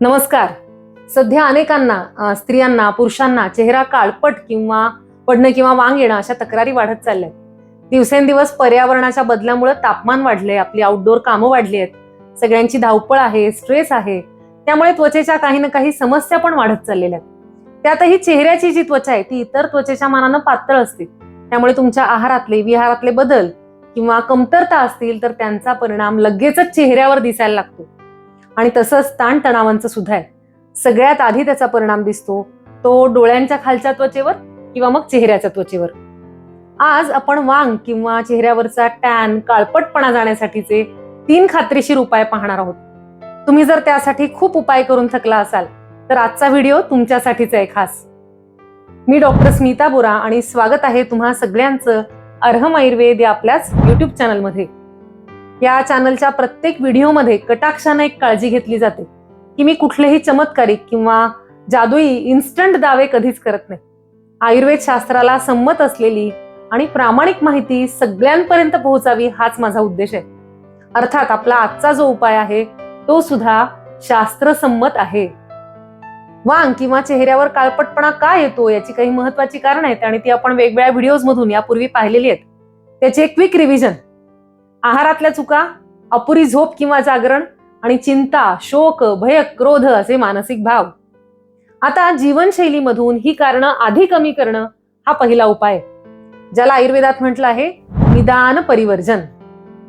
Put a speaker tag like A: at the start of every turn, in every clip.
A: नमस्कार. सध्या अनेकांना स्त्रियांना पुरुषांना चेहरा काळपट किंवा पडणं किंवा वांग येणं अशा तक्रारी वाढत चालल्या आहेत दिवसेंदिवस पर्यावरणाच्या बदलामुळे तापमान वाढले आपली आउटडोर कामं वाढली आहेत सगळ्यांची धावपळ आहे स्ट्रेस आहे त्यामुळे त्वचेच्या काही ना काही समस्या पण वाढत चाललेल्या आहेत. त्यातही चेहऱ्याची जी त्वचा आहे ती इतर त्वचेच्या मानानं पातळ असते. त्यामुळे तुमच्या आहारातले विहारातले बदल किंवा कमतरता असतील तर त्यांचा परिणाम लगेचच चेहऱ्यावर दिसायला लागतो. आणि तसंच ताणतणावांचं सुद्धा आहे. सगळ्यात आधी त्याचा परिणाम दिसतो तो डोळ्यांच्या खालच्या त्वचेवर किंवा मग चेहऱ्याच्या त्वचेवर. आज आपण वांग किंवा चेहऱ्यावरचा टॅन काळपटपणा जाण्यासाठीचे तीन खात्रीशीर उपाय पाहणार आहोत. तुम्ही जर त्यासाठी खूप उपाय करून थकला असाल तर आजचा व्हिडिओ तुमच्यासाठीच आहे खास. मी डॉक्टर स्मिता बोरा आणि स्वागत आहे तुम्हा सगळ्यांचं अर्हम आयुर्वेद या आपल्याच युट्यूब चॅनलमध्ये या चॅनलच्या प्रत्येक व्हिडिओमध्ये कटाक्षाने एक काळजी घेतली जाते. की मी कुठलेही चमत्कारिक किंवा जादुई इन्स्टंट दावे कधीच करत नाही. आयुर्वेद शास्त्राला संमत असलेली आणि प्रामाणिक माहिती सगळ्यांपर्यंत पोहोचावी हाच माझा उद्देश आहे. अर्थात आपला आजचा जो उपाय आहे तो सुद्धा शास्त्रसंमत आहे. वांग किंवा चेहऱ्यावर काळपटपणा का येतो याची काही महत्वाची कारण आहेत आणि ती आपण वेगवेगळ्या व्हिडिओज मधून यापूर्वी पाहिलेली आहेत. त्याचे क्विक रिव्हिजन आहारातल्या चुका अपुरी झोप किंवा जागरण आणि चिंता शोक भय क्रोध असे मानसिक भाव. आता जीवनशैलीमधून ही कारणं आधी कमी करणं हा पहिला उपाय. ज्याला आयुर्वेदात म्हटलं आहे निदान परिवर्जन.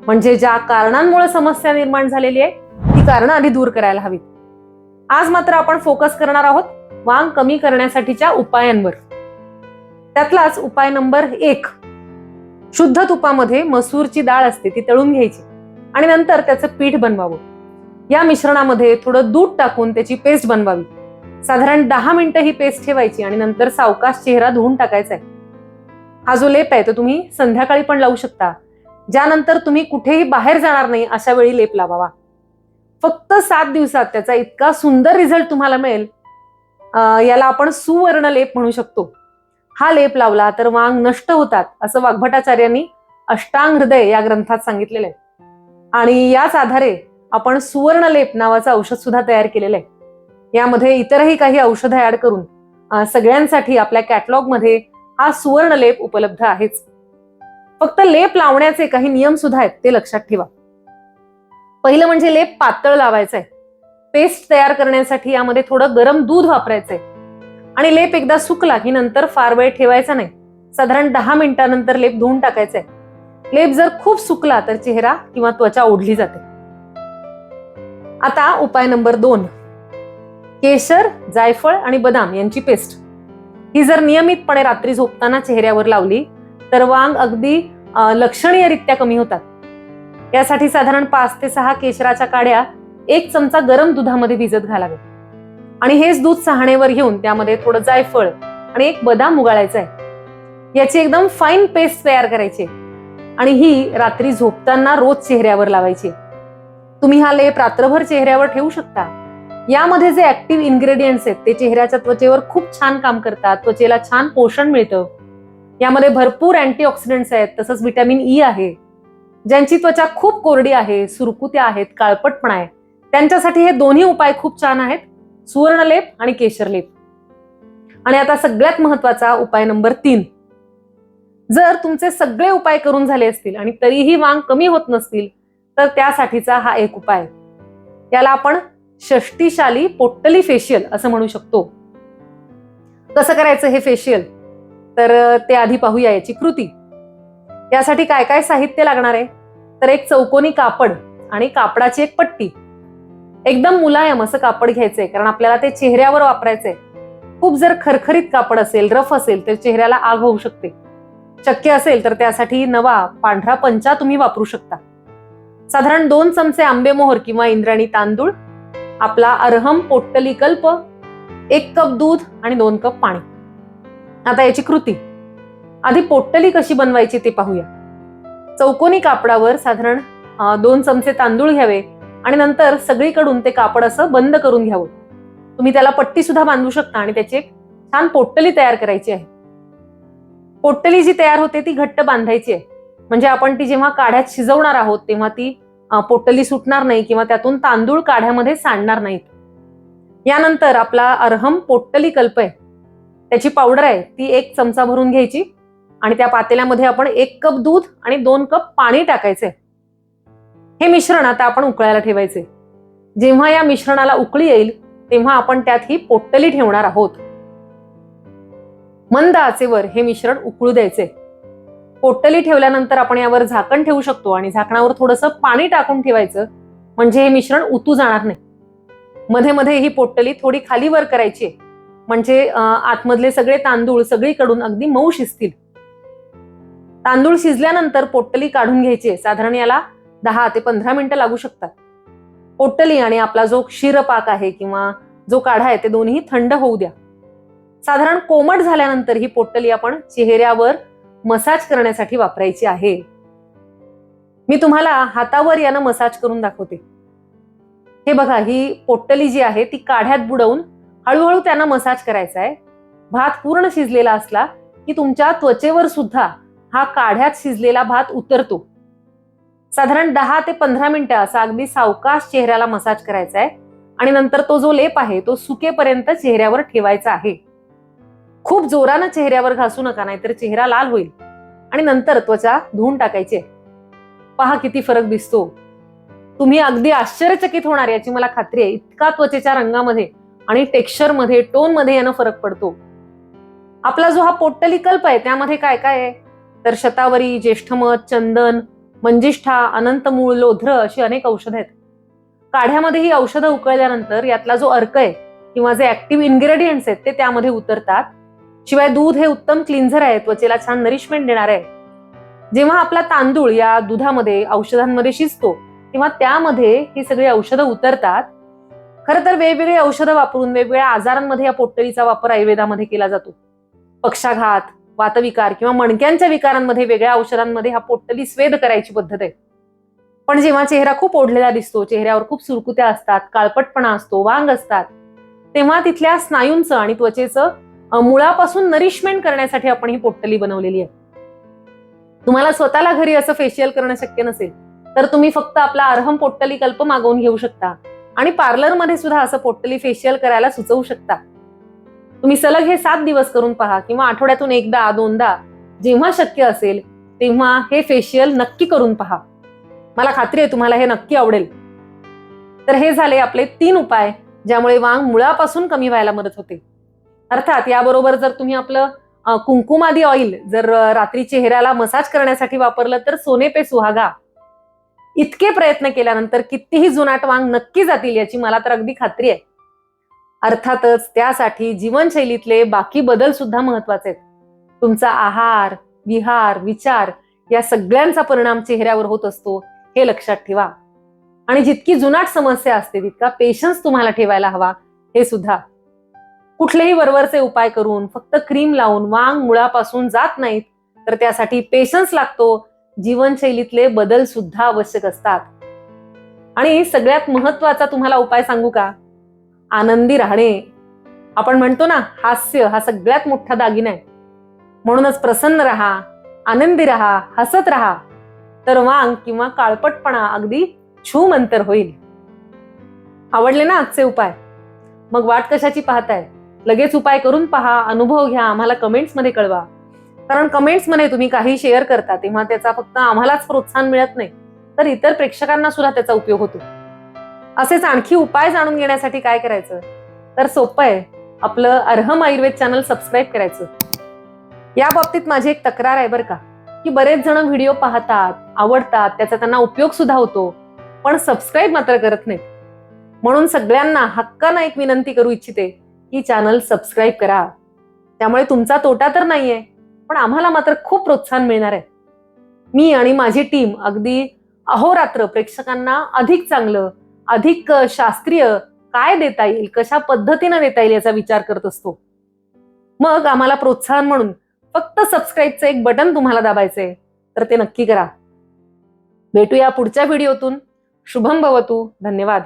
A: म्हणजे ज्या कारणांमुळे समस्या निर्माण झालेली आहे ती कारणं आधी दूर करायला हवीत. आज मात्र आपण फोकस करणार आहोत वांग कमी करण्यासाठीच्या उपायांवर. त्यातलाच उपाय नंबर एक शुद्ध तुपामध्ये मसूरची डाळ असते ती तळून घ्यायची आणि नंतर त्याचं पीठ बनवावं. या मिश्रणामध्ये थोडं दूध टाकून त्याची पेस्ट बनवावी. साधारण दहा मिनिटं ही पेस्ट ठेवायची आणि नंतर सावकाश चेहरा धुवून टाकायचा आहे. हा जो लेप आहे तो तुम्ही संध्याकाळी पण लावू शकता. ज्यानंतर तुम्ही कुठेही बाहेर जाणार नाही अशा वेळी लेप लावावा. फक्त सात दिवसात त्याचा इतका सुंदर रिझल्ट तुम्हाला मिळेल. याला आपण सुवर्ण लेप म्हणू शकतो. हा लेप लावला तर वांग नष्ट होतात असं वाघभटाचार्यांनी अष्टांग हृदय या ग्रंथात सांगितलेलं आहे आणि याच आधारे आपण सुवर्ण लेप नावाचं औषध सुद्धा तयार केलेलं आहे यामध्ये इतरही काही औषधं ऍड करून सगळ्यांसाठी आपल्या कॅटलॉगमध्ये हा सुवर्ण लेप उपलब्ध आहेच. फक्त लेप लावण्याचे काही नियम सुद्धा आहेत ते लक्षात ठेवा. पहिलं म्हणजे लेप पातळ लावायचा आहे पेस्ट तयार करण्यासाठी यामध्ये थोडं गरम दूध वापरायचंय. आणि लेप एकदा सुकला की नंतर फार वेळ ठेवायचा नाही. साधारण दहा मिनिटानंतर लेप धुवून टाकायचंय. लेप जर खूप सुकला तर चेहरा किंवा त्वचा ओढली जाते. आता उपाय नंबर दोन. केशर जायफळ आणि बदाम यांची पेस्ट. ही जर नियमितपणे रात्री झोपताना चेहऱ्यावर लावली तर वांग अगदी लक्षणीयरित्या कमी होतात. यासाठी साधारण पाच ते सहा केशराच्या काड्या एक चमचा गरम दुधामध्ये भिजत घालावे आणि हेच दूध सहाणेवर घेऊन त्यामध्ये थोडं जायफळ आणि एक बदाम उगाळायचा आहे याची एकदम फाईन पेस्ट तयार करायची. आणि ही रात्री झोपताना रोज चेहऱ्यावर लावायची. तुम्ही हा लेप रात्रभर चेहऱ्यावर ठेवू शकता. यामध्ये जे ऍक्टिव्ह इन्ग्रेडियंट्स आहेत ते चेहऱ्याच्या त्वचेवर खूप छान काम करतात. त्वचेला छान पोषण मिळतं. यामध्ये भरपूर अँटीऑक्सिडंट्स आहेत तसंच व्हिटॅमिन ई e आहे. ज्यांची त्वचा खूप कोरडी आहे सुरकुत्या आहेत काळपटपणा आहे. त्यांच्यासाठी हे दोन्ही उपाय खूप छान आहेत. सुवर्णलेप आणि केशरलेप. आणि आता सगळ्यात महत्त्वाचा उपाय नंबर तीन. जर तुमचे सगळे उपाय करून झाले असतील आणि तरीही वांग कमी होत नसतील तर त्यासाठीचा हा एक उपाय. याला आपण षष्टीशाली पोट्टली फेशियल असं म्हणू शकतो. कसं करायचं हे फेशियल? तर ते आधी पाहूया याची कृती. यासाठी काय काय साहित्य लागणार आहे? तर एक चौकोनी कापड आणि कापडाची एक पट्टी. एकदम मुलायम असं कापड घ्यायचंय कारण आपल्याला ते चेहऱ्यावर वापरायचंय. खूप जर खरखरीत कापड असेल रफ असेल तर चेहऱ्याला आग होऊ शकते. शक्य असेल तर त्यासाठी नवा पांढरा पंचा तुम्ही वापरू शकता. साधारण दोन चमचे आंबेमोहर किंवा इंद्राणी तांदूळ आपला अर्हम पोट्टली कल्प एक कप दूध आणि दोन कप पाणी. आता याची कृती. आधी पोट्टली कशी बनवायची ते पाहूया. चौकोनी कापडावर साधारण दोन चमचे तांदूळ घ्यावे. आणि नंतर सगळीकडून ते कापड असं बंद करून घ्यावं. तुम्ही त्याला पट्टी सुद्धा बांधू शकता आणि त्याची एक छान पोट्टली तयार करायची आहे. पोट्टली जी तयार होते ती घट्ट बांधायची आहे. म्हणजे आपण ती जेव्हा काढ्यात शिजवणार आहोत तेव्हा ती पोटली पोट्टली सुटणार नाही किंवा त्यातून तांदूळ काढ्यामध्ये सांडणार नाहीत. यानंतर आपला अर्हम पोट्टली कल्प आहे. त्याची पावडर आहे ती एक चमचा भरून घ्यायची आणि त्या पातेल्यामध्ये आपण एक कप दूध आणि दोन कप पाणी टाकायचे हे मिश्रण आता आपण उकळायला ठेवायचे. जेव्हा या मिश्रणाला उकळी येईल तेव्हा आपण त्यात ही पोट्टली ठेवणार आहोत. मंद आचेवर हे मिश्रण उकळू द्यायचे. पोट्टली ठेवल्यानंतर आपण यावर झाकण ठेवू शकतो आणि झाकणावर थोडंसं पाणी टाकून ठेवायचं म्हणजे हे मिश्रण उतू जाणार नाही. मध्ये मध्ये ही पोट्टली थोडी खाली वर करायची आहे. म्हणजे आतमधले सगळे तांदूळ सगळीकडून अगदी मऊ शिजतील. तांदूळ शिजल्यानंतर पोट्टली काढून घ्यायची साधारण याला दहा ते पंधरा मिनिटं लागू शकतात. पोटली आणि आपला जो क्षीरपाक आहे किंवा जो काढा आहे ते दोन्ही थंड होऊ द्या. साधारण कोमट झाल्यानंतर ही पोटली आपण चेहऱ्यावर मसाज करण्यासाठी वापरायची आहे. मी तुम्हाला हातावर यानं मसाज करून दाखवते. हे बघा ही पोट्टली जी आहे ती काढ्यात बुडवून हळूहळू त्यांना मसाज करायचा आहे. भात पूर्ण शिजलेला असला की तुमच्या त्वचेवर सुद्धा हा काढ्यात शिजलेला भात उतरतो. साधारण दहा ते पंधरा मिनिटं असा अगदी सावकाश चेहऱ्याला मसाज करायचा आहे. आणि नंतर तो जो लेप आहे तो सुकेपर्यंत चेहऱ्यावर ठेवायचा आहे. खूप जोरानं चेहऱ्यावर घासू नका नाहीतर चेहरा लाल होईल. आणि नंतर त्वचा धुवून टाकायची पहा किती फरक दिसतो. तुम्ही अगदी आश्चर्यचकित होणार याची मला खात्री आहे. इतका त्वचेच्या रंगामध्ये आणि टेक्स्चरमध्ये टोनमध्ये यानं फरक पडतो. आपला जो हा पोट्टली कल्प आहे त्यामध्ये काय काय आहे? तर शतावरी ज्येष्ठमध चंदन मंजिष्ठा अनंतमूळ लोध्र अशी अनेक औषधं आहेत. काढ्यामध्ये ही औषधं उकळल्यानंतर यातला जो अर्क आहे किंवा जे ऍक्टिव्ह इन्ग्रेडियंट्स आहेत ते त्यामध्ये उतरतात. शिवाय दूध हे उत्तम क्लिन्झर आहे त्वचेला छान नरिशमेंट देणार आहे. जेव्हा आपला तांदूळ या दुधामध्ये औषधांमध्ये शिजतो तेव्हा त्यामध्ये ही सगळी औषधं उतरतात खरं तर वेगवेगळी औषधं वापरून वेगवेगळ्या आजारांमध्ये या पोट्टलीचा वापर आयुर्वेदामध्ये केला जातो. पक्षाघात वातविकार किंवा मणक्यांच्या विकारांमध्ये वेगळ्या औषधांमध्ये हा पोट्टली स्वेद करायची पद्धत आहे. पण जेव्हा चेहरा खूप ओढलेला दिसतो चेहऱ्यावर खूप सुरकुत्या असतात काळपटपणा असतो वांग असतात तेव्हा तिथल्या स्नायूंचं आणि त्वचेचं मुळापासून नरिशमेंट करण्यासाठी आपण ही पोट्टली बनवलेली आहे. तुम्हाला स्वतःला घरी असं फेशियल करणं शक्य नसेल तर तुम्ही फक्त आपला अरहम पोट्टली कल्प मागवून घेऊ शकता आणि पार्लरमध्ये सुद्धा असं पोट्टली फेशियल करायला सुचवू शकता. तुम्ही सलग हे सात दिवस करून पहा किंवा आठवड्यातून एकदा दोनदा जेव्हा शक्य असेल तेव्हा हे फेशियल नक्की करून पहा. मला खात्री आहे तुम्हाला हे नक्की आवडेल. तर हे झाले आपले तीन उपाय ज्यामुळे वांग मुळापासून कमी व्हायला मदत होते. अर्थात याबरोबर जर तुम्ही आपलं कुंकुमादी ऑइल जर रात्री चेहऱ्याला मसाज करण्यासाठी वापरलं तर सोने पे सुहागा. इतके प्रयत्न केल्यानंतर कितीही जुनाट वांग नक्की जातील याची मला तर अगदी खात्री आहे. अर्थातच त्यासाठी जीवनशैलीतले बाकी बदल सुद्धा महत्त्वाचे आहेत. तुमचा आहार विहार विचार या सगळ्यांचा परिणाम चेहऱ्यावर होत असतो हे लक्षात ठेवा. आणि जितकी जुनाट समस्या असते तितका पेशन्स तुम्हाला ठेवायला हवा हे सुद्धा. कुठलेही वरवरचे उपाय करून फक्त क्रीम लावून वांग मुळापासून जात नाहीत तर त्यासाठी पेशन्स लागतो. जीवनशैलीतले बदल सुद्धा आवश्यक असतात. आणि सगळ्यात महत्त्वाचा तुम्हाला उपाय सांगू का? आनंदी राहणे. आपण म्हणतो ना हास्य हा सगळ्यात मोठा दागिना आहे. म्हणूनच प्रसन्न राहा आनंदी राहा हसत राहा. तर वांग किंवा काळपटपणा अगदी छूम अंतर होईल. आवडले ना आजचे उपाय? मग वाट कशाची पाहताय? लगेच उपाय करून पहा अनुभव घ्या आम्हाला कमेंट्समध्ये कळवा. कारण कमेंट्समध्ये तुम्ही काही शेअर करता तेव्हा त्याचा फक्त आम्हालाच प्रोत्साहन मिळत नाही. तर इतर प्रेक्षकांना सुद्धा त्याचा उपयोग होतो. असेच आणखी उपाय जाणून घेण्यासाठी काय करायचं? तर सोपं आहे. आपलं अर्हम आयुर्वेद चॅनल सबस्क्राईब करायचं. या बाबतीत माझी एक तक्रार आहे बरं का की बरेच जण व्हिडिओ पाहतात आवडतात त्याचा त्यांना उपयोग सुद्धा होतो पण सबस्क्राईब मात्र करत नाहीत. म्हणून सगळ्यांना हक्कानं एक विनंती करू इच्छिते की चॅनल सबस्क्राईब करा. त्यामुळे तुमचा तोटा तर नाहीये पण आम्हाला मात्र खूप प्रोत्साहन मिळणार आहे. मी आणि माझी टीम अगदी अहोरात्र प्रेक्षकांना अधिक चांगलं अधिक शास्त्रीय काय देता येईल? कशा पद्धतीनं देता येईल याचा विचार करत असतो. मग आम्हाला प्रोत्साहन म्हणून फक्त सबस्क्राईबचं एक बटन तुम्हाला दाबायचंय. तर ते नक्की करा. भेटूया पुढच्या व्हिडिओतून. शुभम भवतू. धन्यवाद.